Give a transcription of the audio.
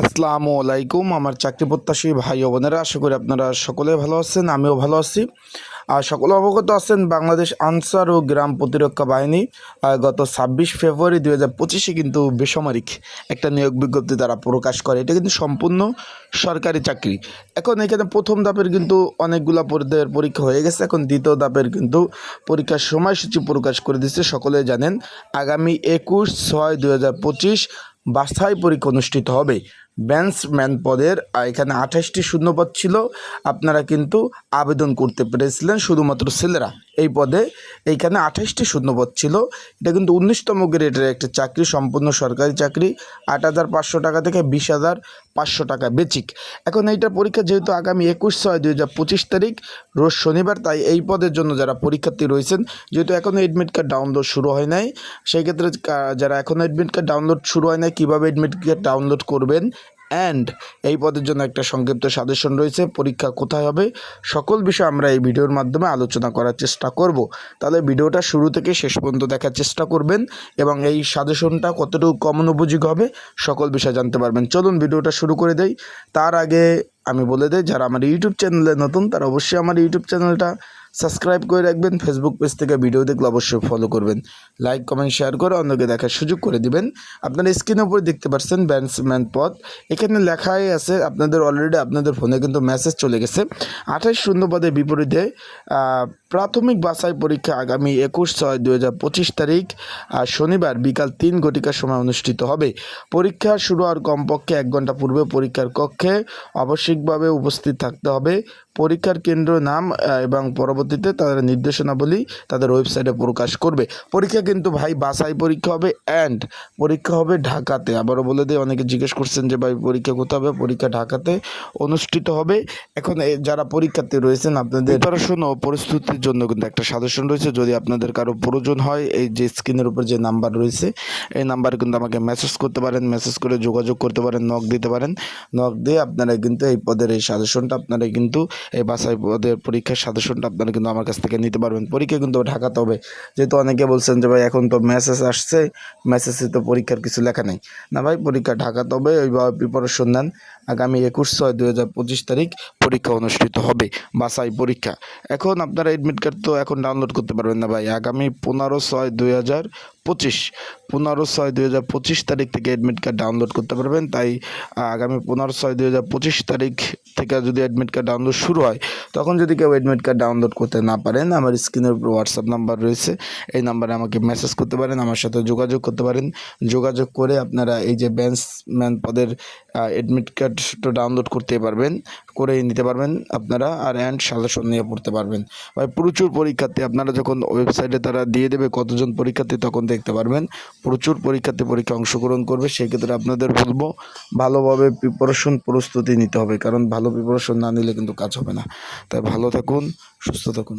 আসসালামু আলাইকুম, আমার চাকরি প্রত্যাশী ভাই ও বোনেরা, আশা করি আপনারা সকলে ভালো আছেন, আমিও ভালো আছি। আর সকলে অবগত আছেন, বাংলাদেশ আনসার ও গ্রাম প্রতিরক্ষা বাহিনী গত ছাব্বিশ ফেব্রুয়ারি দুই হাজার পঁচিশে কিন্তু বেসামরিক একটা নিয়োগ বিজ্ঞপ্তি তারা প্রকাশ করে। এটা কিন্তু সম্পূর্ণ সরকারি চাকরি। এখন এখানে প্রথম ধাপের কিন্তু অনেকগুলো পদের পরীক্ষা হয়ে গেছে, এখন দ্বিতীয় ধাপের কিন্তু পরীক্ষার সময়সূচি প্রকাশ করে দিচ্ছে, সকলে জানেন। আগামী একুশ ছয় দুই হাজার পঁচিশ বাছাই পরীক্ষা অনুষ্ঠিত হবে। ব্যান্সম্যান পদের এখানে আঠাশটি শূন্যপদ ছিল। আপনারা কিন্তু আবেদন করতে পেরেছিলেন, শুধুমাত্র ছেলেরা এই পদে। এইখানে আঠাশটি শূন্যপদ ছিল। এটা কিন্তু উনিশতম গ্রেডের একটা চাকরি, সম্পূর্ণ সরকারি চাকরি। আট হাজার পাঁচশো টাকা থেকে বিশ হাজার পাঁচশো টাকা বেচিক। এখন এইটার পরীক্ষা যেহেতু আগামী একুশ ছয় দুই হাজার পঁচিশ তারিখ, রোজ শনিবার, তাই এই পদের জন্য যারা পরীক্ষার্থী রয়েছেন, যেহেতু এখনও এডমিট কার্ড ডাউনলোড শুরু হয় নাই, সেই ক্ষেত্রে যারা এখনও এডমিট কার্ড ডাউনলোড শুরু হয় নাই, কীভাবে অ্যাডমিট কার্ড ডাউনলোড করবেন অ্যান্ড এই পদের জন্য একটা সংক্ষিপ্ত সাজেশন রয়েছে, পরীক্ষা কোথায় হবে? সকল বিষয় আমরা এই ভিডিওর মাধ্যমে আলোচনা করার চেষ্টা করব। তাহলে ভিডিওটা শুরু থেকে শেষ পর্যন্ত দেখার চেষ্টা করবেন এবং এই সাজেশনটা কতটুকু কমন উপযোগী হবে, সকল বিষয় জানতে পারবেন। চলুন ভিডিওটা শুরু করে দেই। তার আগে আমি বলে দেই, যারা আমার ইউটিউব চ্যানেলে নতুন, তারা অবশ্যই আমার ইউটিউব চ্যানেলটা সাবস্ক্রাইব করে রাখবেন ফেসবুক পেজ থেকে ভিডিও দেখলে অবশ্যই ফলো করবেন। লাইক কমেন্ট শেয়ার করে অন্যকে দেখার সুযোগ করে দিবেন। আপনারা স্ক্রিনের উপরে দেখতে পাচ্ছেন ব্যান্সম্যান পদ। এখানে লেখাই আছে, আপনাদের অলরেডি আপনাদের ফোনে কিন্তু মেসেজ চলে গেছে। আঠাশ শূন্য পদের বিপরীতে প্রাথমিক বাছাই পরীক্ষা আগামী একুশ ছয় দু হাজার পঁচিশ তারিখ শনিবার বিকাল তিন ঘটিকার সময় অনুষ্ঠিত হবে। পরীক্ষা শুরু হওয়ার কমপক্ষে এক ঘণ্টা পূর্বে পরীক্ষার কক্ষে আবশ্যিকভাবে উপস্থিত থাকতে হবে। পরীক্ষার কেন্দ্র নাম এবং পরবর্তীতে তাদের নির্দেশনাবলী তাদের ওয়েবসাইটে প্রকাশ করবে। পরীক্ষা কিন্তু ভাই বাসাই পরীক্ষা হবে অ্যান্ড পরীক্ষা হবে ঢাকাতে। আবারও বলে দিয়ে অনেকে জিজ্ঞেস করছেন যে ভাই পরীক্ষা কোথায় হবে? পরীক্ষা ঢাকাতে অনুষ্ঠিত হবে। এখন যারা পরীক্ষার্থী রয়েছেন, আপনাদের প্রিপারেশন ও প্রস্তুতির জন্য কিন্তু একটা সাজেশন রয়েছে। যদি আপনাদের কারও প্রয়োজন হয়, এই যে স্ক্রিনের উপর যে নাম্বার রয়েছে, এই নাম্বারে কিন্তু আমাকে মেসেজ করতে পারেন। মেসেজ করে যোগাযোগ করতে পারেন নক দিতে পারেন। নক দিয়ে আপনারা কিন্তু এই পদের এই সাজেশনটা আপনারা কিন্তু এই বাসাই পদের পরীক্ষার সাজেশনটা আপনারা কিন্তু আমার কাছ থেকে নিতে পারবেন। পরীক্ষা কিন্তু ঢাকাতে হবে। যেহেতু অনেকে বলছেন যে ভাই এখন তো মেসেজ আসছে মেসেজে তো পরীক্ষার কিছু লেখা নেই। না ভাই, পরীক্ষা ঢাকাতে হবে ওইভাবে প্রিপারেশন নেন। আগামী একুশ ছয় পঁচিশ তারিখ পরীক্ষা অনুষ্ঠিত হবে বাসাই পরীক্ষা। এখন আপনারা এডমিট কার্ড তো এখন ডাউনলোড করতে পারবেন না ভাই। আগামী পনেরো ছয় দুই হাজার পঁচিশ। পনেরো ছয় দুই হাজার পঁচিশ তারিখ থেকে এডমিট কার্ড ডাউনলোড করতে পারবেন। তাই আগামী পনেরো ছয় দুই হাজার পঁচিশ তারিখ থেকে যদি অ্যাডমিট কার্ড ডাউনলোড শুরু হয়, তখন যদি কেউ অ্যাডমিট কার্ড ডাউনলোড করতে না পারেন, আমার স্ক্রিনের উপর হোয়াটসঅ্যাপ নাম্বার রয়েছে। এই নাম্বারে আমাকে মেসেজ করতে পারেন, আমার সাথে যোগাযোগ করতে পারেন। যোগাযোগ করে আপনারা এই যে ব্যান্সম্যান পদের অ্যাডমিট কার্ডটা ডাউনলোড করতে পারবেন। করে নিতে পারবেন আপনারা আর অ্যান্ড সাজেশন নিয়ে পড়তে পারবেন। ভাই, প্রচুর পরীক্ষার্থী আপনারা যখন ওয়েবসাইটে তারা দিয়ে দেবে কতজন পরীক্ষার্থী, তখন দেখতে পারবেন। প্রচুর পরীক্ষার্থী পরীক্ষা অংশগ্রহণ করবে, সেক্ষেত্রে আপনাদের বলব ভালোভাবে প্রিপারেশন প্রস্তুতি নিতে হবে, কারণ ভালো প্রিপারেশন না নিলে কিন্তু কাজ হবে না। তাই ভালো থাকুন, সুস্থ থাকুন।